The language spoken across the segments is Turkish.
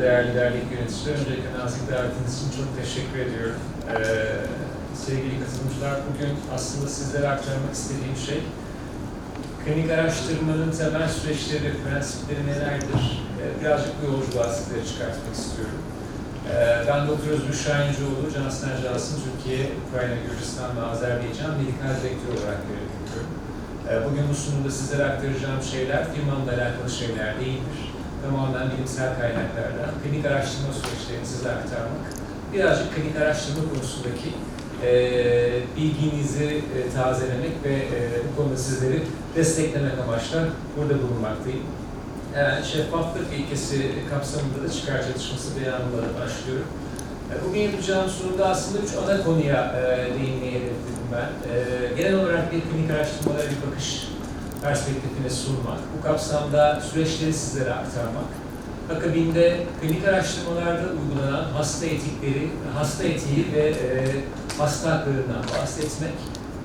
değerli dernek yöneticiler. Öncelikle nazik davetiniz için çok teşekkür ediyorum. Ee, sevgili katılımcılar, bugün aslında sizlere aktarmak istediğim şey, klinik araştırmanın temel süreçleri, prensipleri nelerdir? Ee, birazcık bu yolculuğa sizlere çıkartmak istiyorum. Ee, ben Dr. Özgür Şahincioğlu, Johnson Johnson Türkiye, Ukrayna, Gürcistan ve Azerbaycan Medikal Direktör olarak görev yapıyorum. Ee, Bugün bu sunumda sizlere aktaracağım şeyler firmamla alakalı şeyler değildir. Tamamen bilimsel kaynaklardan klinik araştırma süreçlerini size aktarmak, birazcık klinik araştırma konusundaki e, bilginizi e, tazelemek ve e, bu konuda sizleri desteklemek amaçlı burada bulunmaktayım. Yani şeffaflık ilkesi kapsamında da çıkar çatışması beyanımla da başlıyorum. E, Bugün yapacağım sunumda aslında üç ana konuya e, değinmeye hedefledim ben. E, genel olarak bir klinik araştırmalara bir bakış perspektifine sunmak, bu kapsamda süreçleri sizlere aktarmak, akabinde klinik araştırmalarda uygulanan hasta etikleri, hasta etiği ve e, hasta haklarından bahsetmek,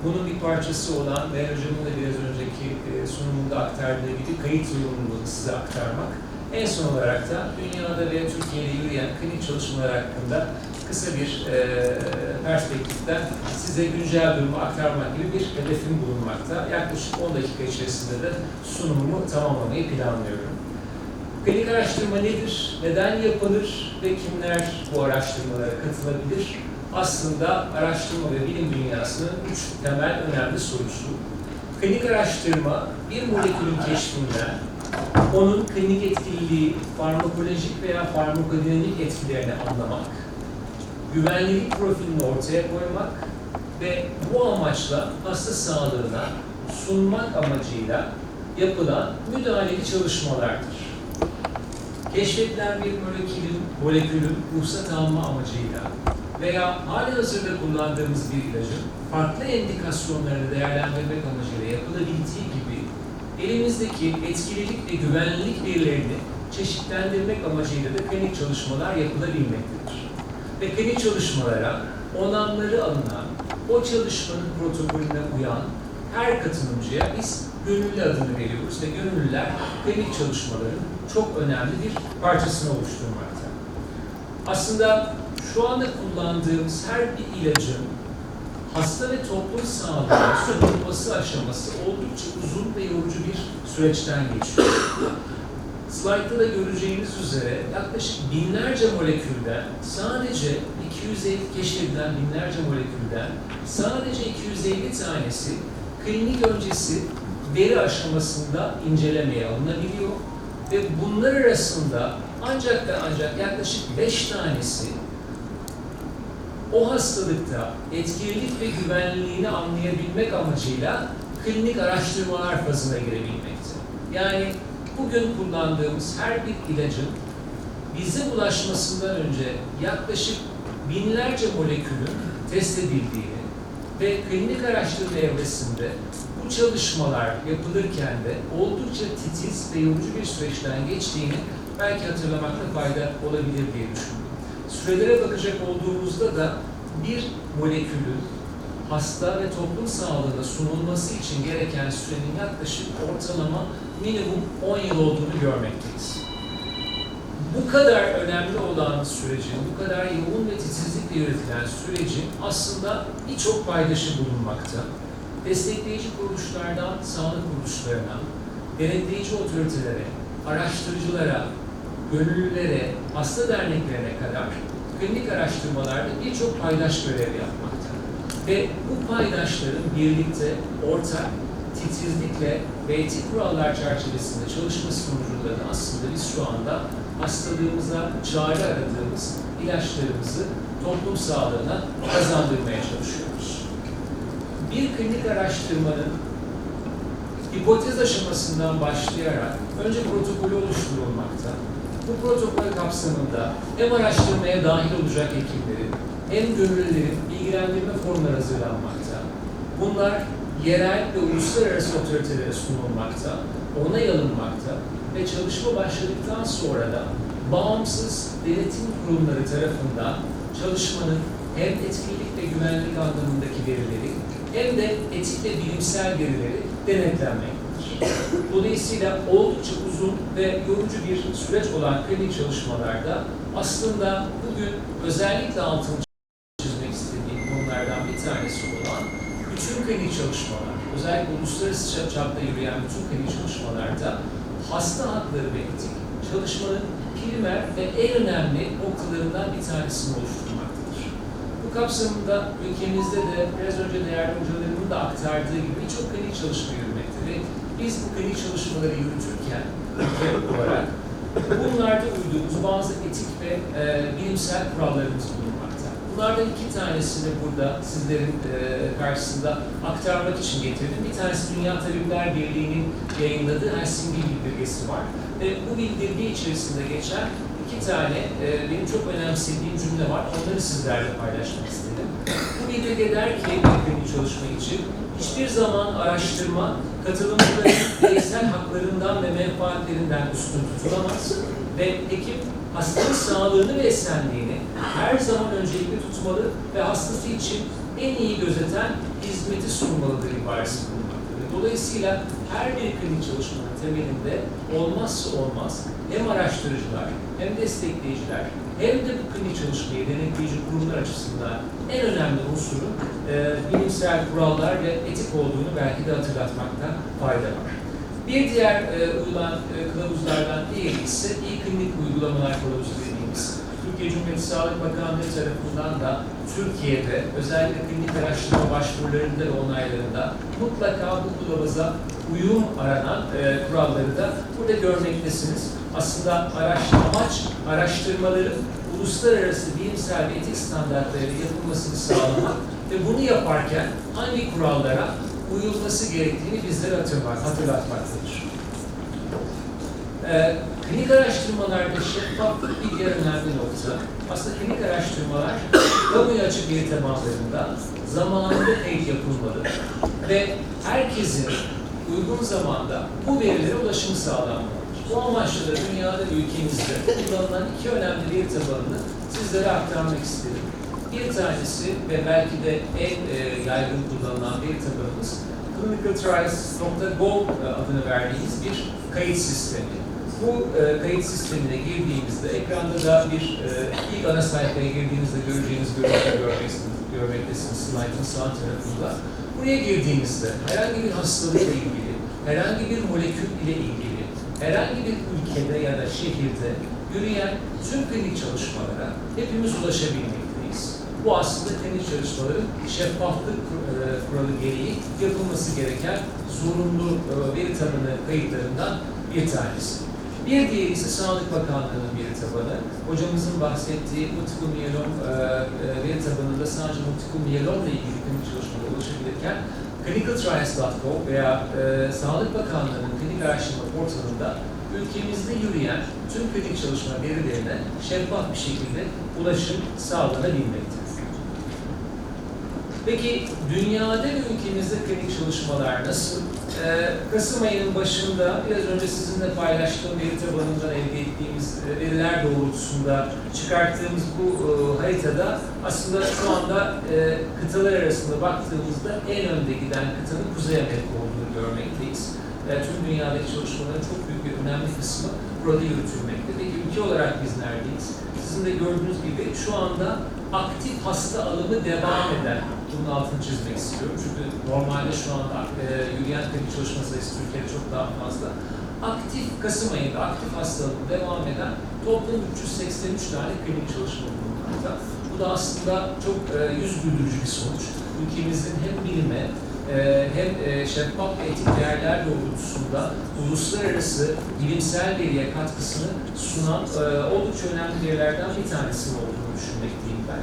bunun bir parçası olan ve hocamın da biraz önceki e, sunumunda aktardığı gibi kayıt yorumluluğunu size aktarmak, en son olarak da dünyada ve Türkiye'de yürüyen klinik çalışmalar hakkında kısa bir e, perspektiften size güncel durumu aktarmak gibi bir hedefim bulunmakta. Yaklaşık 10 dakika içerisinde de sunumumu tamamlamayı planlıyorum. Klinik araştırma nedir? Neden yapılır? Ve kimler bu araştırmalara katılabilir? Aslında araştırma ve bilim dünyasının üç temel önemli sorusu. Klinik araştırma bir molekülün keşfinden onun klinik etkililiği, farmakolojik veya farmakodinamik etkilerini anlamak, güvenlilik profilini ortaya koymak ve bu amaçla hasta sağlığına sunmak amacıyla yapılan müdahaleli çalışmalardır. Keşfedilen bir molekülün, molekülün ruhsat alma amacıyla veya hali hazırda kullandığımız bir ilacın farklı endikasyonlarını değerlendirmek amacıyla yapılabildiği gibi elimizdeki etkililik ve güvenlilik verilerini çeşitlendirmek amacıyla da klinik çalışmalar yapılabilmektedir. Ve klinik çalışmalara onamları alınan, o çalışmanın protokolüne uyan her katılımcıya biz gönüllü adını veriyoruz ve gönüllüler klinik çalışmaların çok önemli bir parçasını oluşturmakta. Aslında şu anda kullandığımız her bir ilacın hasta ve toplum sağlığına sunulması aşaması oldukça uzun ve yorucu bir süreçten geçiyor. Slaytta da göreceğiniz üzere yaklaşık binlerce molekülden sadece 250 keşfedilen binlerce molekülden sadece 250 tanesi klinik öncesi veri aşamasında incelemeye alınabiliyor ve bunlar arasında ancak ve ancak yaklaşık 5 tanesi o hastalıkta etkililik ve güvenliğini anlayabilmek amacıyla klinik araştırmalar fazına girebilmekte. Yani bugün kullandığımız her bir ilacın bize ulaşmasından önce yaklaşık binlerce molekülün test edildiğini ve klinik araştırma evresinde bu çalışmalar yapılırken de oldukça titiz ve yorucu bir süreçten geçtiğini belki hatırlamakta fayda olabilir diye düşündüm. Sürelere bakacak olduğumuzda da bir molekülün hasta ve toplum sağlığına sunulması için gereken sürenin yaklaşık ortalama minimum 10 yıl olduğunu görmekteyiz. Bu kadar önemli olan sürecin, bu kadar yoğun ve titizlikle yönetilen sürecin aslında birçok paydaşı bulunmakta. Destekleyici kuruluşlardan sağlık kuruluşlarına, denetleyici otoritelere, araştırıcılara, gönüllülere, hasta derneklerine kadar klinik araştırmalarda birçok paydaş görev yapmakta. Ve bu paydaşların birlikte ortak, titizlikle ve etik kurallar çerçevesinde çalışması sonucunda da aslında biz şu anda hastalığımıza çare aradığımız ilaçlarımızı toplum sağlığına kazandırmaya çalışıyoruz. Bir klinik araştırmanın hipotez aşamasından başlayarak önce protokolü oluşturulmakta. Bu protokol kapsamında hem araştırmaya dahil olacak hekimlerin hem gönüllülerin bilgilendirme formları hazırlanmakta. Bunlar yerel ve uluslararası otoritelere sunulmakta, onay alınmakta ve çalışma başladıktan sonra da bağımsız denetim kurumları tarafından çalışmanın hem etkinlik ve güvenlik anlamındaki verileri hem de etik ve bilimsel verileri denetlenmektedir. Dolayısıyla oldukça uzun ve yorucu bir süreç olan klinik çalışmalarda aslında bugün özellikle altını çizmek istediğim konulardan bir tanesi olan bütün klinik çalışmalar, özellikle uluslararası çapta yürüyen bütün klinik çalışmalarda hasta hakları ve etik çalışmanın primer ve en önemli noktalarından bir tanesini oluşturmaktadır. Bu kapsamında ülkemizde de biraz önce değerli hocalarımın da aktardığı gibi birçok klinik çalışma yürümekte ve biz bu klinik çalışmaları yürütürken ülke olarak bunlarda uyduğumuz bazı etik ve e, bilimsel kurallarımız bulunmakta. Bunlardan iki tanesini burada sizlerin e, karşısında aktarmak için getirdim. Bir tanesi Dünya Tabipler Birliği'nin yayınladığı Helsinki bildirgesi var. Ve bu bildirge içerisinde geçen iki tane e, benim çok önemsediğim cümle var. Onları sizlerle paylaşmak istedim. Bu bildirge der ki bir çalışma için hiçbir zaman araştırma katılımcıların bireysel haklarından ve menfaatlerinden üstün tutulamaz ve hekim hastanın sağlığını ve esenliğini her zaman öncelikli tutmalı ve hastası için en iyi gözeten hizmeti sunmalıdır ibaresi bulunmaktadır. Dolayısıyla her bir klinik çalışmanın temelinde olmazsa olmaz hem araştırıcılar hem destekleyiciler hem de bu klinik çalışmayı denetleyici kurumlar açısından en önemli unsurun e, bilimsel kurallar ve etik olduğunu belki de hatırlatmakta fayda var. Bir diğer e, uyulan e, kılavuzlardan diğeri ise iyi klinik uygulamalar kılavuzu Cumhuriyeti Sağlık Bakanlığı tarafından da Türkiye'de özellikle klinik araştırma başvurularında ve onaylarında mutlaka bu kılavuza uyum aranan e, kuralları da burada görmektesiniz. Aslında araş, amaç araştırmaların uluslararası bilimsel ve etik standartlarıyla yapılmasını sağlamak ve bunu yaparken hangi kurallara uyulması gerektiğini bizlere hatırlat, hatırlatmaktadır. Ee, klinik araştırmalarda şeffaflık diğer önemli nokta. Aslında klinik araştırmalar kamuya açık veri tabanlarında zamanında kayıt yapılmalı ve herkesin uygun zamanda bu verilere ulaşımı sağlanmalıdır. Bu amaçla da dünyada ve ülkemizde kullanılan iki önemli veri tabanını sizlere aktarmak istedim. Bir tanesi ve belki de en e, yaygın kullanılan veri tabanımız clinicaltrials.gov adını verdiğimiz bir kayıt sistemi. Bu e, kayıt sistemine girdiğimizde ekranda da bir e, ilk ana sayfaya girdiğinizde göreceğiniz görüntü görmeksiniz, görmektesiniz slaytın sağ tarafında. Buraya girdiğinizde herhangi bir hastalıkla ilgili, herhangi bir molekül ile ilgili, herhangi bir ülkede ya da şehirde yürüyen tüm klinik çalışmalara hepimiz ulaşabilmekteyiz. Bu aslında klinik çalışmaların şeffaflık e, kuralı gereği yapılması gereken zorunlu e, veri tabanı kayıtlarından bir tanesi. Bir diğeri ise Sağlık Bakanlığı'nın veri tabanı. Hocamızın bahsettiği multiple miyelom e, veri tabanında sadece multiple miyelomla ilgili klinik çalışmalara ulaşabilirken clinicaltrials.gov veya e, Sağlık Bakanlığı'nın klinik araştırma portalında ülkemizde yürüyen tüm klinik çalışma verilerine şeffaf bir şekilde ulaşım sağlanabilmektedir. Peki dünyada ve ülkemizde klinik çalışmalar nasıl? Ee, Kasım ayının başında biraz önce sizinle paylaştığım veri tabanından elde ettiğimiz e, veriler doğrultusunda çıkarttığımız bu e, haritada aslında şu anda e, kıtalar arasında baktığımızda en önde giden kıtanın Kuzey Amerika olduğunu görmekteyiz. E, tüm dünyadaki çalışmaların çok büyük bir önemli kısmı burada yürütülmekte. Peki ülke olarak biz neredeyiz? Sizin de gördüğünüz gibi şu anda aktif hasta alımı devam eden, bunun altını çizmek istiyorum. Çünkü normalde şu anda e, yürüyen klinik çalışma sayısı Türkiye'de çok daha fazla. Aktif Kasım ayında aktif hasta alımı devam eden toplam 383 tane klinik çalışma bulunmakta. Bu da aslında çok e, yüz güldürücü bir sonuç. Ülkemizin hem bilime e, hem e, şeffaf etik değerler doğrultusunda uluslararası bilimsel veriye katkısını sunan e, oldukça önemli verilerden bir tanesi olduğunu düşünmekteyim ben.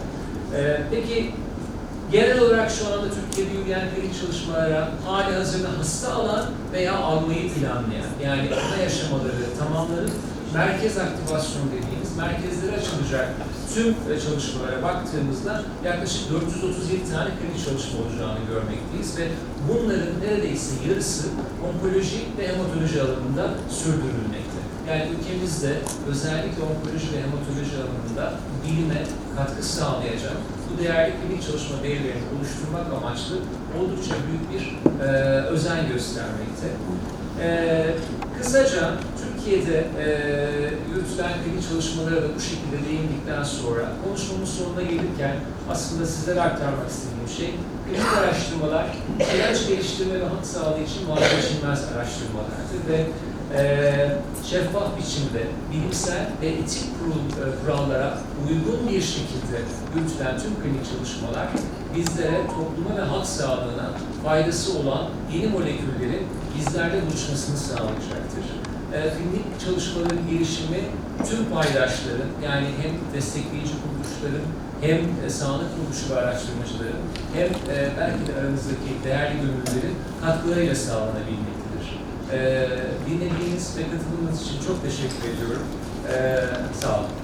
E, peki genel olarak şu anda Türkiye'de yürüyen klinik çalışmalara hali hazırda hasta alan veya almayı planlayan yani ana yaşamaları tamamlanıp merkez aktivasyon dediğimiz merkezlere açılacak tüm e, çalışmalara baktığımızda yaklaşık 437 tane klinik çalışma olacağını görmekteyiz ve bunların neredeyse yarısı onkoloji ve hematoloji alanında sürdürülmekte. Yani ülkemizde özellikle onkoloji ve hematoloji alanında bilime katkı sağlayacak bu değerli klinik çalışma verilerini oluşturmak amaçlı oldukça büyük bir e, özen göstermekte. E, kısaca Türkiye'de e, yürütülen klinik çalışmalara da bu şekilde değindikten sonra konuşmamın sonuna gelirken aslında sizlere aktarmak istediğim şey klinik araştırmalar ilaç geliştirme ve halk sağlığı için vazgeçilmez araştırmalardır ve e, şeffaf biçimde bilimsel ve etik kurul, e, kurallara uygun bir şekilde yürütülen tüm klinik çalışmalar bizlere topluma ve halk sağlığına faydası olan yeni moleküllerin bizlerle buluşmasını sağlayacaktır. E, klinik çalışmaların gelişimi tüm paydaşların yani hem destekleyici kuruluşların hem e, sağlık kuruluşu ve araştırmacıların hem e, belki de aramızdaki değerli gönüllülerin katkılarıyla sağlanabilmektedir. E, dinlediğiniz ve katıldığınız için çok teşekkür ediyorum. E, sağ olun.